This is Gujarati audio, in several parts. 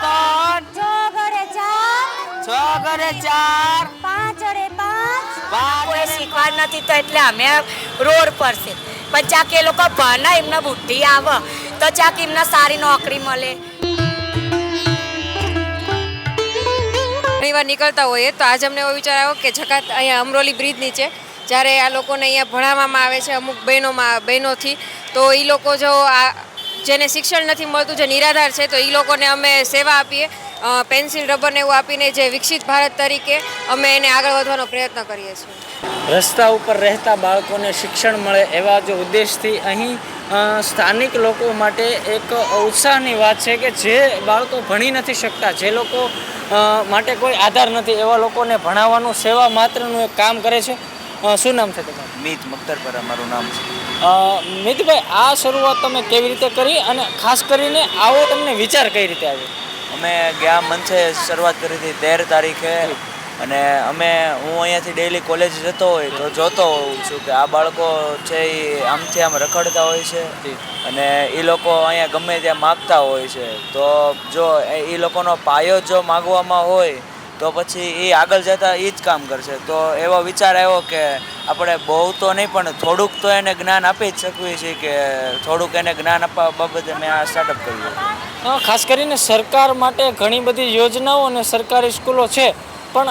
ત્રણ. છ ઘરે ચાર. છ ઘરે ચાર પાંચ. અરે પાંચ પાંચ. કોઈ શીખવા નથી તો એટલે અમે રોડ પર છે. પણ ચાક એ લોકો ભણે એમને બુદ્ધિ આવે. તો ચાક એમને સારી નોકરી મળે. ઘણીવાર નીકળતા હોઈએ તો આજ અમને એવો વિચાર આવ્યો કે જકાત અહીંયા અમરોલી બ્રિજ નીચે જ્યારે આ લોકોને અહીંયા ભણાવવામાં આવે છે અમુક બહેનોમાં બહેનોથી તો એ લોકો જો આ જેને શિક્ષણ નથી મળતું, જે નિરાધાર છે, તો એ લોકોને અમે સેવા આપીએ. પેન્સિલ રબરને એવું આપીને જે વિકસિત ભારત તરીકે અમે એને આગળ વધવાનો પ્રયત્ન કરીએ છીએ. રસ્તા ઉપર રહેતા બાળકોને શિક્ષણ મળે એવા જો ઉદ્દેશથી અહીં સ્થાનિક લોકો માટે એક ઉત્સાહની વાત છે કે જે બાળકો ભણી નથી શકતા, જે લોકો માટે કોઈ આધાર નથી, એવા લોકોને ભણાવવાનું સેવા માત્રનું એક કામ કરે છે. શું નામ છે તમારું? મીત મખ્તરપર અમારું નામ છે. મિતભાઈ આ શરૂઆત તમે કેવી રીતે કરી અને ખાસ કરીને આવો તમને વિચાર કઈ રીતે આવ્યો? અમે ગયા મંથે શરૂઆત કરી હતી તેર તારીખે અને અમે હું અહીંયાથી ડેઈલી કોલેજ જતો હોય તો જોતો હોઉં છું કે આ બાળકો છે એ આમથી આમ રખડતા હોય છે અને એ લોકો અહીંયા ગમે ત્યાં માગતા હોય છે. તો જો એ લોકોનો પાયો જો માગવામાં હોય તો પછી એ આગળ જતાં એ જ કામ કરશે. તો એવો વિચાર આવ્યો કે આપણે બહુ તો નહીં, પણ થોડુંક તો એને જ્ઞાન આપી જ શકીએ છીએ કે થોડુંક એને જ્ઞાન આપવા બાબતે મેં આ સ્ટાર્ટઅપ કર્યું ખાસ કરીને સરકાર માટે ઘણી બધી યોજનાઓ અને સરકારી સ્કૂલો છે. પણ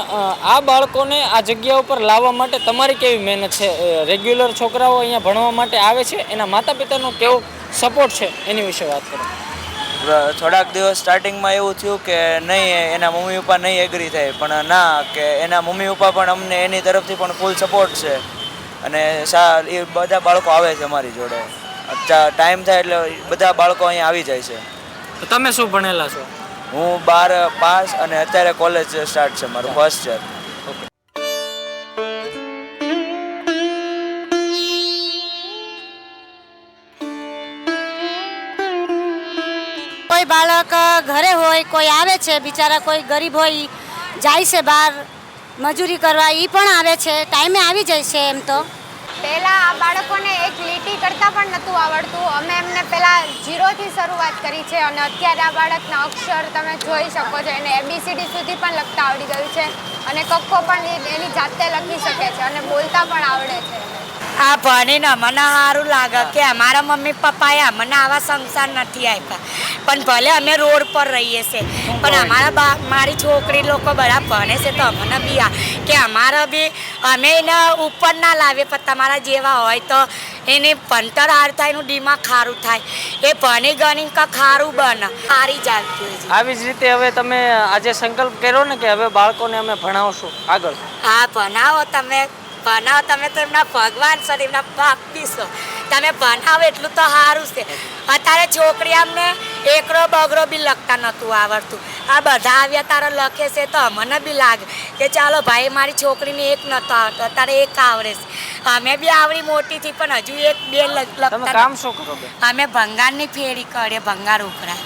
આ બાળકોને આ જગ્યા ઉપર લાવવા માટે તમારી કેવી મહેનત છે? રેગ્યુલર છોકરાઓ અહીંયા ભણવા માટે આવે છે? એના માતા પિતાનો કેવો સપોર્ટ છે? એની વિશે વાત કરો. થોડાક દિવસ સ્ટાર્ટિંગમાં એવું થયું કે નહીં એના મમ્મી પપ્પા નહીં એગ્રી થાય. પણ ના કે એના મમ્મી પપ્પા પણ અમને એની તરફથી પણ ફૂલ સપોર્ટ છે. અને સા એ બધા બાળકો આવે છે અમારી જોડે. ટાઈમ થાય એટલે બધા બાળકો અહીંયા આવી જાય છે. તો તમે શું ભણેલા છો? હું બાર પાસ અને અત્યારે કોલેજ સ્ટાર્ટ છે મારું ફર્સ્ટ યર કોઈ બાળક ઘરે હોય, કોઈ આવે છે, બિચારા કોઈ ગરીબ હોય, જાય છે બહાર મજૂરી કરવા એ પણ આવે છે. ટાઈમે આવી જાય છે એમ તો. પહેલાં આ બાળકોને એક લીટી કરતાં પણ નહોતું આવડતું. અમે એમને પહેલાં ઝીરોથી શરૂઆત કરી છે અને અત્યારે આ બાળકના અક્ષર તમે જોઈ શકો છો. એને એબીસીડી સુધી પણ લખતા આવડી ગયું છે અને કક્કો પણ એની જાતે લખી શકે છે અને બોલતા પણ આવડે છે. આ ભણીને મને સારું લાગે કે અમારા મમ્મી પપ્પાએ અમને આવા સંસાર નથી આપ્યા. પણ ભલે અમે રોડ પર રહીએ છીએ પણ અમારા બા મારી છોકરી લોકો બધા ભણે છે તો અમને બી આ કે અમારા બી અમે એને ઉપર ના લાવીએ પણ તમારા જેવા હોય તો એને ભણતર હાર થાય એનું દિમાગ ખારું થાય. એ ભણી ગણી કે ખારું બને સારી જાગતી આવી જ રીતે હવે તમે આજે સંકલ્પ કર્યો ને કે હવે બાળકોને અમે ભણાવશું આગળ. હા ભણાવો તમે. ભણાવો તમે તો એમના ભગવાન છો એમના ભક્તિ છો તમે ભણાવો એટલું તો સારું છે. અત્યારે છોકરી અમને એકરો બગરો બી લખતા નહોતું આવડતું. આ બધા આવ્યા તારા લખે છે તો અમને બી લાગે કે ચાલો ભાઈ મારી છોકરીને એક નહોતો આવડતો અત્યારે એક આવડે છે. અમે બી આવડી મોટી થી પણ હજુ એક બે લખતા કામ શું કરો અમે ભંગારની ફેરી કરીએ ભંગાર ઉભરા